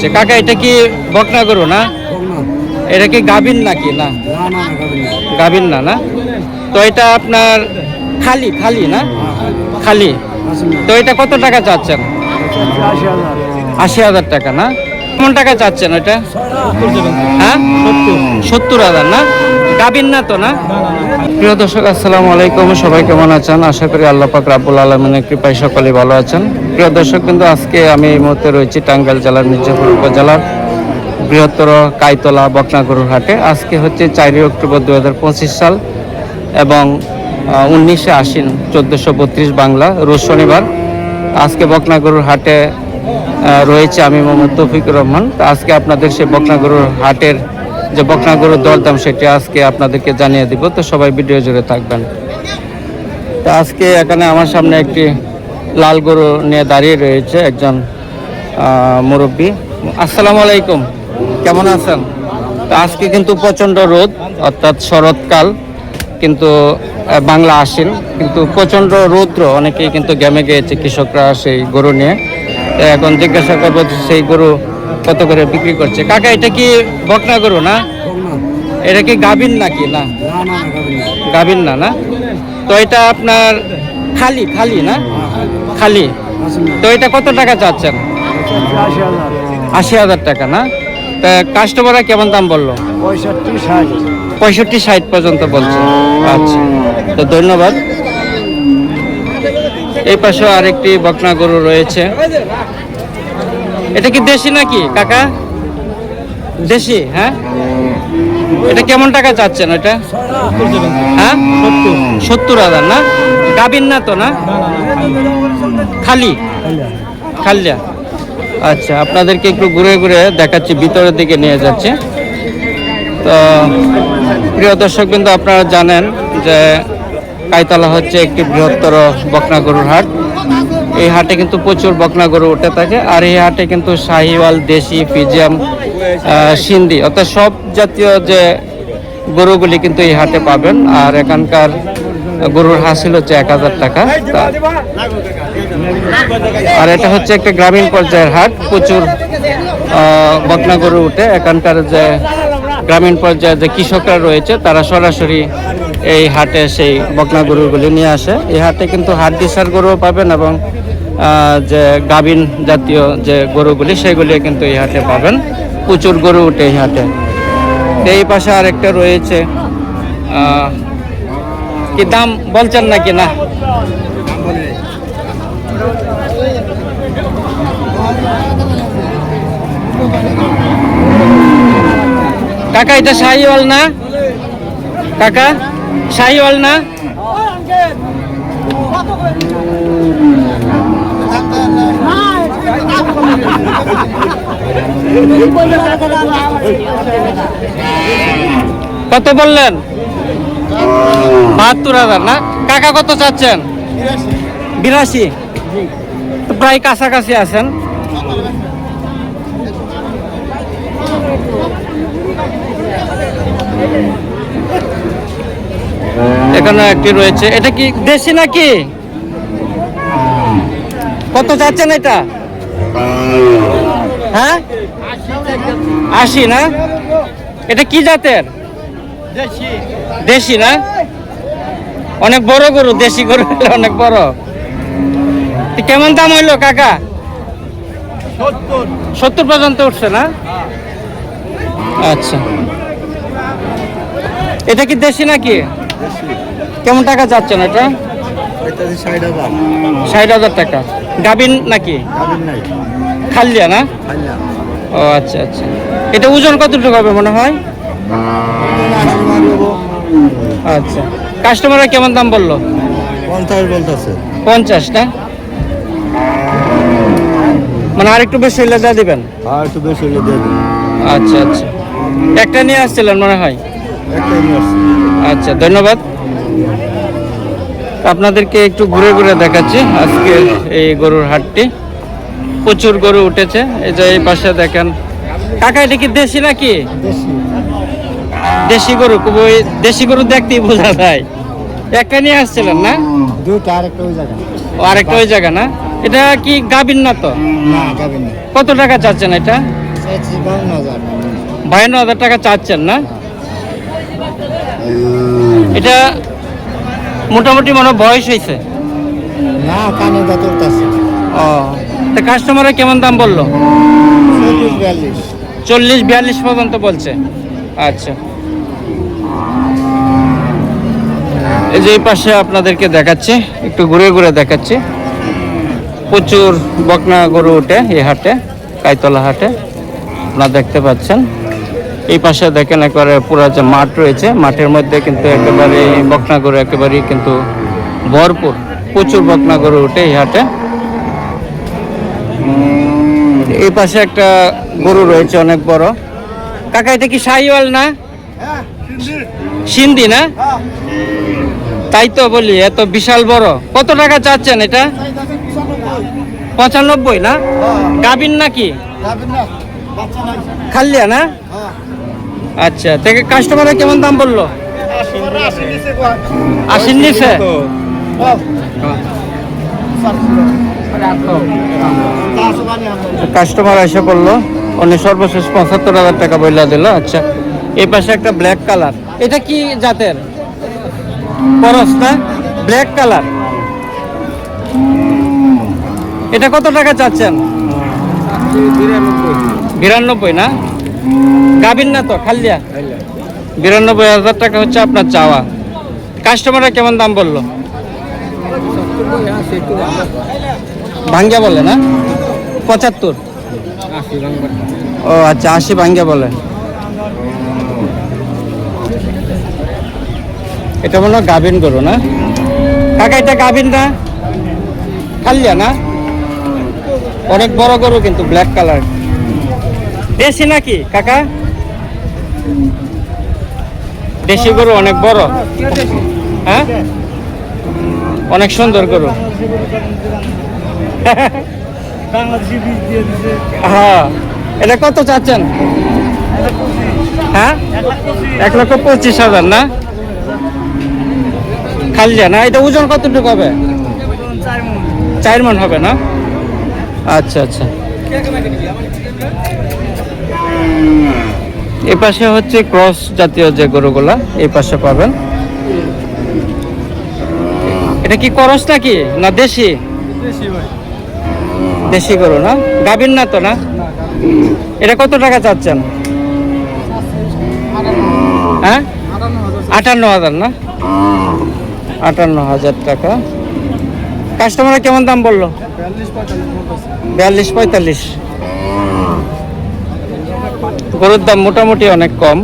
করছে কাকা এটা কি বকনা গরু না? এটা কি গাবিন নাকি? না। গাভিন না। না তো এটা আপনার খালি খালি না? খালি? তো এটা কত টাকা চাচ্ছেন? আশি হাজার টাকা না? কেমন টাকা চাচ্ছেন এটা? হ্যাঁ? সত্তর হাজার না? গাবিন না তো, না? প্রিয় দর্শক, আসসালামু আলাইকুম। সবাই কেমন আছেন? আশা করি আল্লাহ পাক রাব্বুল আলমিনের কৃপায় সকলেই ভালো আছেন। প্রিয় দর্শক, কিন্তু আজকে আমি এই মুহূর্তে রয়েছি টাঙ্গাইল জেলার মির্জাপুর উপজেলার বৃহত্তর কাইতলা বকনাগরুর হাটে। আজকে হচ্ছে চারই অক্টোবর দু হাজার পঁচিশ সাল এবং উনিশে আশ্বিন চোদ্দোশো বত্রিশ বাংলা, রোজ শনিবার। আজকে বকনাগরুর হাটে রয়েছে আমি মোহাম্মদ তৌফিকুর রহমান। আজকে আপনাদের সেই বকনাগরুর হাটের যে বকনাগরুর দরদাম সেটি আজকে আপনাদেরকে জানিয়ে দিব। তো সবাই ভিডিও জুড়ে থাকবেন। তো আজকে এখানে আমার সামনে একটি লাল গরু নিয়ে দাঁড়িয়ে রয়েছে একজন মুরব্বী। আসসালামু আলাইকুম। কেমন আছেন? তো আজকে কিন্তু প্রচণ্ড রোদ, অর্থাৎ শরৎকাল, কিন্তু বাংলা আসেন কিন্তু প্রচণ্ড রৌদ্র অনেকেই কিন্তু গ্যামে গিয়েছে কৃষকরা সেই গরু নিয়ে। এখন জিজ্ঞাসা করব সেই গরু কত করে বিক্রি করছে? কাকা, এটা কি বকনা গরু না? এটা কি গাবিন নাকি? না। গাবিন না না? তো এটা আপনার খালি খালি না? খালি। তো এটা কত টাকা চাচ্ছেন? আশি হাজার টাকা, না? তা কাস্টমাররা কেমন দাম বলল? পঁয়ষট্টি ষাট পঁয়ষট্টি ষাট পর্যন্ত বলছে। আচ্ছা। তো ধন্যবাদ। এই পাশে আরেকটি বকনা গরু রয়েছে। এটা কি দেশি নাকি, কাকা? দেশি হ্যাঁ? এটা কেমন টাকা চাচ্ছেন এটা? হ্যাঁ? সত্তর হাজার না? গাবিন না তো না? খালি? খালিয়া। আচ্ছা আপনাদেরকে একটু ঘুরে ঘুরে দেখাচ্ছি, ভিতরের দিকে নিয়ে যাচ্ছে। তো, প্রিয় দর্শক কিন্তু আপনারা জানেন যে কাইতলা হচ্ছে একটি বৃহত্তর বকনা গরুর হাট। এই হাটে কিন্তু প্রচুর বকনা গরু উঠে থাকে, আর এই হাটে কিন্তু শাহিওয়াল, দেশি, ফিজিয়াম সিন্ধি, অর্থাৎ সব জাতীয় যে গরুগুলি কিন্তু এই হাটে পাবেন, আর এখানকার গরুর হাসিল হচ্ছে এক হাজার টাকা। আর এটা হচ্ছে একটা গ্রামীণ পর্যায়ের হাট, প্রচুর বকনা গরু উঠে, এখানকার যে গ্রামীণ পর্যায়ে যে কৃষকরা রয়েছে, তারা সরাসরি এই হাটে সেই বকনা গরুগুলি নিয়ে আসে। এই হাটে কিন্তু দিশার গরুও পাবেন এবং যে গাবিন জাতীয় যে গরুগুলি, সেগুলি কিন্তু এই হাটে পাবেন। প্রচুর গরু উঠে এই হাটে। এই পাশে আরেকটা রয়েছে কি দাম বলছেন নাকি না? কাকা এটা শাহিওয়াল না? কাকা শাহিওয়াল না? কত বললেন? বাহাত্তর হাজার না? কাকা কত চাচ্ছেন? বিরাশি। প্রায় কাছাকাছি আছেন। এখানে একটি রয়েছে। এটা কি দেশি নাকি? কত চাচ্ছেন এটা? হ্যাঁ? আশি না? এটা কি জাতের? দেশি না? অনেক বড় গরু দেশি গরু অনেক বড়। কেমন দাম হইল কাকা? সত্তর পর্যন্ত উঠছে না? আচ্ছা। এটা কি দেশি নাকি? কেমন টাকা যাচ্ছেন এটা? এটা ষাট হাজার। টাকা। গাবিন নাকি? খালিয়া না? ও আচ্ছা আচ্ছা। এটা ওজন কতটুকু হবে মনে হয়? আচ্ছা। কাস্টমাররা কেমন দাম বলল? পঞ্চাশ বলতেছে। পঞ্চাশ না? মানে আরেকটু বেশি হইলে যা দিবেন? আর একটু বেশি হলে দিয়ে দেবো আচ্ছা আচ্ছা। একটা নিয়ে আসছিলেন মনে হয়? আচ্ছা ধন্যবাদ। আপনাদেরকে একটু ঘুরে ঘুরে দেখাচ্ছি আজকে এই গরুর হাটটি। প্রচুর গরু উঠেছে। এই যে এই পাশে দেখেন। কাকা এটা কি দেশি নাকি? দেশি। দেশি গরু খুবই দেশি গরু দেখতেই বোঝা যায়। একটা নিয়ে আসছিলেন না? দুইটা আরেকটা ওই জায়গা। ও আরেকটা ওই জায়গা না? এটা কি গাবিন না তো? কত টাকা চাচ্ছেন এটা? বায়ান্ন হাজার টাকা চাচ্ছেন না? এটা মোটামুটি মনে বয়স হয়েছে। না কানে ও তা কাস্টমাররা কেমন দাম বলল? চল্লিশ বিয়াল্লিশ। চল্লিশ বিয়াল্লিশ পর্যন্ত বলছে। আচ্ছা। এই যে এই পাশে আপনাদেরকে দেখাচ্ছি একটু ঘুরে ঘুরে দেখাচ্ছি। প্রচুর বকনা গরু ওঠে এই হাটে কাইতলা হাটে। আপনারা দেখতে পাচ্ছেন। এই পাশে দেখেন একেবারে পুরো যে মাঠ রয়েছে মাঠের মধ্যে কিন্তু একেবারে বকনা গরু একেবারেই কিন্তু ভরপুর প্রচুর বকনা গরু ওঠে এই হাটে। এই পাশে একটা গরু রয়েছে অনেক বড়। কাকা এটা কি শাহিওয়াল না? সিন্ধি না? তাই তো বলি এত বিশাল বড়। কত টাকা চাচ্ছেন এটা? পঁচানব্বই না? গাবিন নাকি? খালিয়া না আচ্ছা থেকে কাস্টমারে কেমন দাম বলল? আশির নিচে? কাস্টমার এসে পড়ল উনি সর্বশেষ পঁচাত্তর হাজার টাকা বইলা দিল। আচ্ছা এই পাশে একটা ব্ল্যাক কালার এটা কি জাতের? করস না? ব্ল্যাক কালার এটা কত টাকা চাচ্ছেন? বিরানব্বই না? গাবিন না তো খালিয়া বিরানব্বই হাজার টাকা হচ্ছে আপনার চাওয়া। কাস্টমাররা কেমন দাম বলল? ভাঙ্গা বলে না? পঁচাত্তর। ও আচ্ছা আশি ভাঙ্গা বলে। এটা মনে হয় গাভিন গরু না? কাকা, এটা গাভিন না? খালিয়া না? অনেক বড় গরু কিন্তু ব্ল্যাক কালার দেশি নাকি, কাকা? দেশি গরু অনেক বড়। হ্যাঁ? অনেক সুন্দর গরু। হ্যাঁ। এটা কত চাচ্ছেন? হ্যাঁ? এক লক্ষ পঁচিশ হাজার, না? খালিয়া না? এটা ওজন কতটুকু হবে? চার মন হবে না? আচ্ছা আচ্ছা। এ পাশে হচ্ছে ক্রস জাতীয় যে গরুগুলা এই পাশে পাবেন। এটা কি করস নাকি? না দেশি? দেশি গরু না? গাভীর না তো না? এটা কত টাকা চাচ্ছেন? হ্যাঁ? আটান্ন হাজার না? আটান্ন হাজার টাকা। কাস্টমার কেমন দাম বলল? বিয়াল্লিশ পঁয়তাল্লিশ। গরুর দাম মোটামুটি অনেক কম।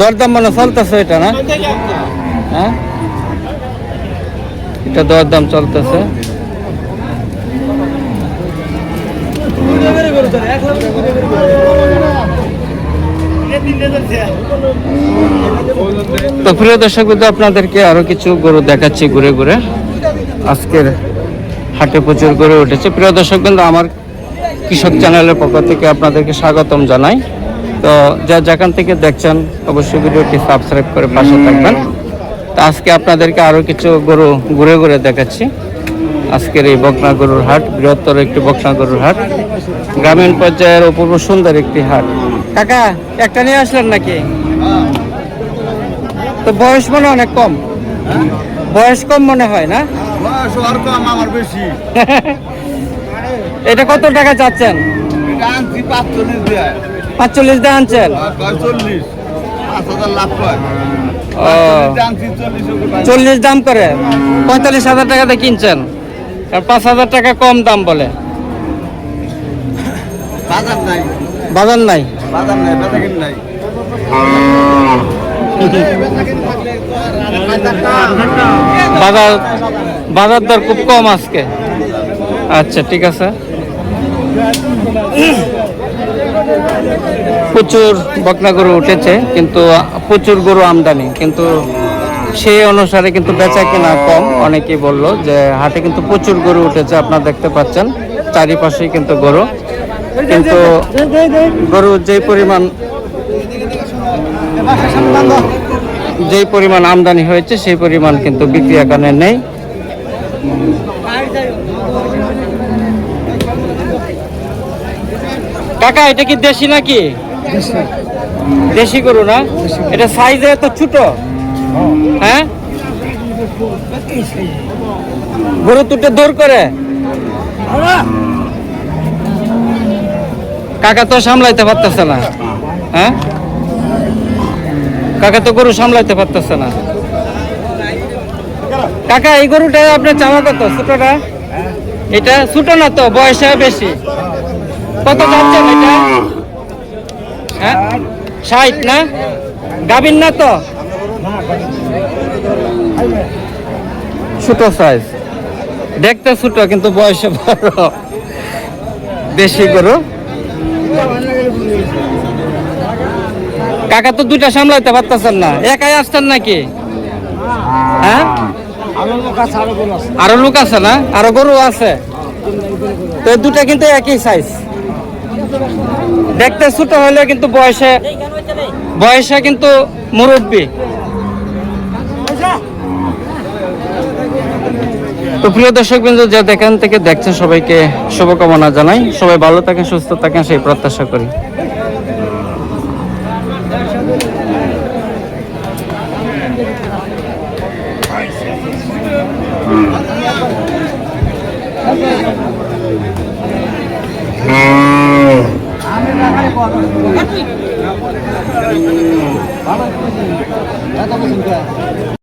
দরদাম মানে চলতেছে এটা না? হ্যাঁ? এটা দরদাম চলতেছে। তো প্রিয় দর্শক আপনাদেরকে আরও কিছু গরু দেখাচ্ছি ঘুরে ঘুরে। আজকের হাটে প্রচুর গরু উঠেছে। প্রিয় দর্শক আমার কৃষক চ্যানেলের পক্ষ থেকে আপনাদেরকে স্বাগতম জানাই। তো যা যেখান থেকে দেখছেন, অবশ্যই ভিডিওটি সাবস্ক্রাইব করে পাশে থাকবেন। তো আজকে আপনাদেরকে আরও কিছু গরু ঘুরে ঘুরে দেখাচ্ছি। আজকের এই বকনা গরুর হাট, বৃহত্তর একটি বকনা গরুর হাট। গ্রামীণ পর্যায়ের অপূর্ব সুন্দর একটি হাট। কাকা একটা নিয়ে আসলেন নাকি? তো বয়স মনে অনেক কম। বয়স কম মনে হয় না? এটা কত টাকা চাচ্ছেন? পাঁচচল্লিশ দেয়। আনছেন? চল্লিশ দাম করে? পঁয়তাল্লিশ হাজার টাকাতে কিনছেন? আর পাঁচ হাজার টাকা কম দাম বলে। বাজার নাই। বাজার নাই? বাজার নাই বেচা নাই। বাজার বাজার দর খুব কম আজকে। আচ্ছা ঠিক আছে। প্রচুর বকনা গরু উঠেছে কিন্তু প্রচুর গরু আমদানি কিন্তু সেই অনুসারে কিন্তু বেচা কেনা কম। অনেকেই বলল যে হাটে কিন্তু প্রচুর গরু উঠেছে আপনারা দেখতে পাচ্ছেন চারিপাশেই কিন্তু গরু। কিন্তু গরু যে পরিমাণ যেই পরিমাণ আমদানি হয়েছে, সেই পরিমাণ কিন্তু বিক্রি আকারে নেই। কাকা, এটা কি দেশি নাকি? দেশি গরু না? এটা সাইজে এত ছোট? হ্যাঁ? গরু দুটো দৌড় করে। কাকা তো সামলাইতে পারতেছে না। হ্যাঁ? কাকা তো গরু সামলাইতে পারতেছে না। কাকা, এই গরুটা আপনার চাওয়া কত? ছোটটা? এটা ছোট না তো, বয়সে বেশি। কত যাচ্ছেন এটা? হ্যাঁ? ষাট না? গাবিন না তো? ছোট সাইজ দেখতে ছোট, কিন্তু বয়সে বড়। দেশি গরু। কাকা তো দুইটা সামলাইতে পারতেছেন না। একাই আসতেন নাকি? হ্যাঁ? আরও লোক আছে না? আরও গরু আছে? তো দুটা কিন্তু একই সাইজ দেখতে ছোট হলেও কিন্তু বয়সে বয়সে কিন্তু মুরব্বী। তো প্রিয় দর্শক বিন্দু যে যেখান থেকে দেখছেন সবাইকে শুভকামনা জানাই। সবাই ভালো থাকেন সুস্থ থাকেন সেই প্রত্যাশা করি। ভালো